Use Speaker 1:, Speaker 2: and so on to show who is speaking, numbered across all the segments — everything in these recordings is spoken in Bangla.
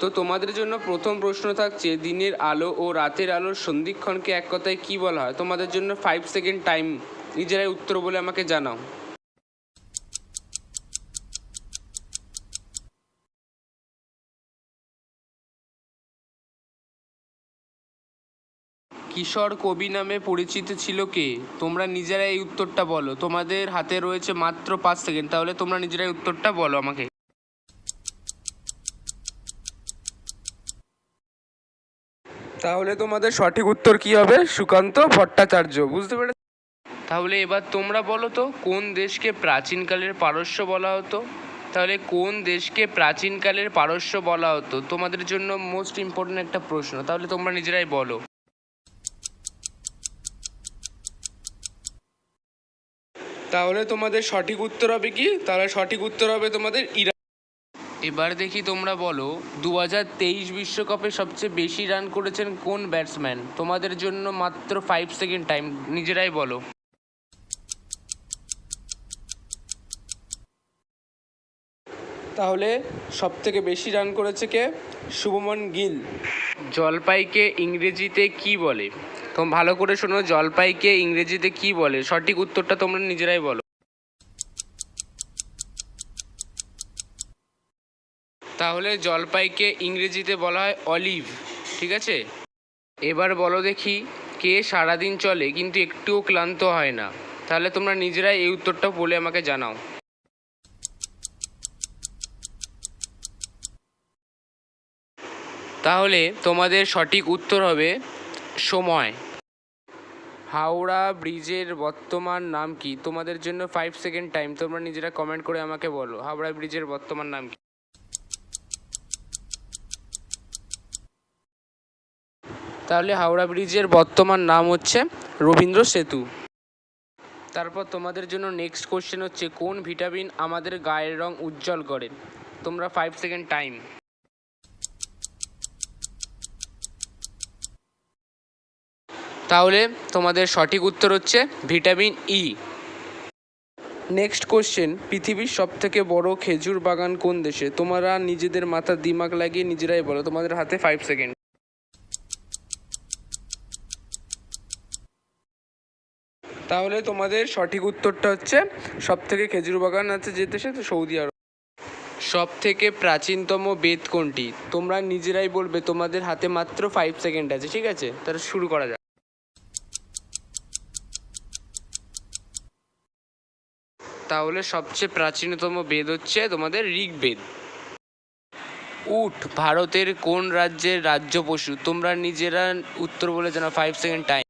Speaker 1: তো তোমাদের জন্য প্রথম প্রশ্ন থাকছে, দিনের আলো ও রাতের আলোর সন্ধিক্ষণকে এক কথায় কি বলা হয়? তোমাদের জন্য ফাইভ সেকেন্ড টাইম নিজেরাই উত্তর বলে আমাকে জানাও। কিশোর কবি নামে পরিচিত ছিল কে? তোমরা নিজেরাই এই উত্তরটা বলো। তোমাদের হাতে রয়েছে মাত্র পাঁচ সেকেন্ড তাহলে তোমরা নিজেরাই উত্তরটা বলো আমাকে। তাহলে তোমাদের সঠিক উত্তর কি হবে? সুকান্ত ভট্টাচার্য বুঝতে পেরে তাহলে এবার তোমরা বলো তো কোন দেশকে প্রাচীনকালের পারস্য বলা হতো? তাহলে কোন দেশকে প্রাচীনকালের পারস্য বলা হতো? তোমাদের জন্য মোস্ট ইম্পর্ট্যান্ট একটা প্রশ্ন তাহলে তোমরা নিজেরাই বলো। তাহলে তোমাদের সঠিক উত্তর হবে কি? তাহলে সঠিক উত্তর হবে তোমাদের ইরান এবার দেখি তোমরা বলো দু হাজার তেইশ বিশ্বকাপে সবচেয়ে বেশি রান করেছেন কোন ব্যাটসম্যান? তোমাদের জন্য মাত্র ফাইভ সেকেন্ড টাইম নিজেরাই বলো। তাহলে সব থেকে বেশি রান করেছে কে? শুভমন গিল। জলপাইকে ইংরেজিতে কি বলে? তোমরা ভালো করে শোনো, জলপাইকে ইংরেজিতে কি বলে? সঠিক উত্তরটা তোমরা নিজেরাই বলো। তাহলে জলপাইকে ইংরেজিতে বলা হয় অলিভ, ঠিক আছে? এবার বলো দেখি কে সারাদিন চলে, কিন্তু একটুও ক্লান্ত হয় না। তাহলে তোমরা নিজেরাই এই উত্তরটা বলে আমাকে জানাও। তাহলে তোমাদের সঠিক উত্তর হবে সময়। হাওড়া ব্রিজের বর্তমান নাম কি? তোমাদের জন্য ফাইভ সেকেন্ড টাইম তোমরা নিজেরা কমেন্ট করে আমাকে বলো, হাওড়া ব্রিজের বর্তমান নাম কি? তাহলে হাওড়া ব্রিজের বর্তমান নাম হচ্ছে রবীন্দ্র সেতু। তারপর তোমাদের জন্য নেক্সট কোশ্চেন হচ্ছে, কোন ভিটামিন আমাদের গায়ের রং উজ্জ্বল করে? তোমরা ফাইভ সেকেন্ড টাইম তাহলে তোমাদের সঠিক উত্তর হচ্ছে ভিটামিন ই নেক্সট কোশ্চেন পৃথিবীর সব থেকে বড় খেজুর বাগান কোন দেশে? তোমরা নিজেদের মাথার দিমাগ লাগিয়ে নিজেরাই বলো, তোমাদের হাতে ফাইভ সেকেন্ড তাহলে তোমাদের সঠিক উত্তরটা হচ্ছে সব থেকে খেজুর বাগান আছে যেতে দেশে তো সৌদি আরব। সব থেকে প্রাচীনতম বেদ কোনটি? তোমরা নিজেরাই বলবে, তোমাদের হাতে মাত্র ফাইভ সেকেন্ড আছে, ঠিক আছে? তাহলে শুরু করা যাক। তাহলে সবচেয়ে প্রাচীনতম বেদ হচ্ছে তোমাদের ঋগ্বেদ। উট ভারতের কোন রাজ্যের রাজ্য পশু? তোমরা নিজেরা উত্তর বলে জানা ফাইভ সেকেন্ড টাইম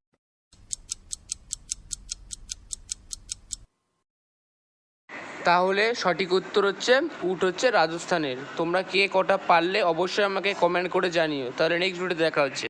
Speaker 1: তাহলে সঠিক উত্তর হচ্ছে, উট হচ্ছে রাজস্থানের। তোমরা কে কটা পারলে অবশ্যই আমাকে কমেন্ট করে জানিও। তাহলে নেক্সট ভিডিও দেখা হচ্ছে।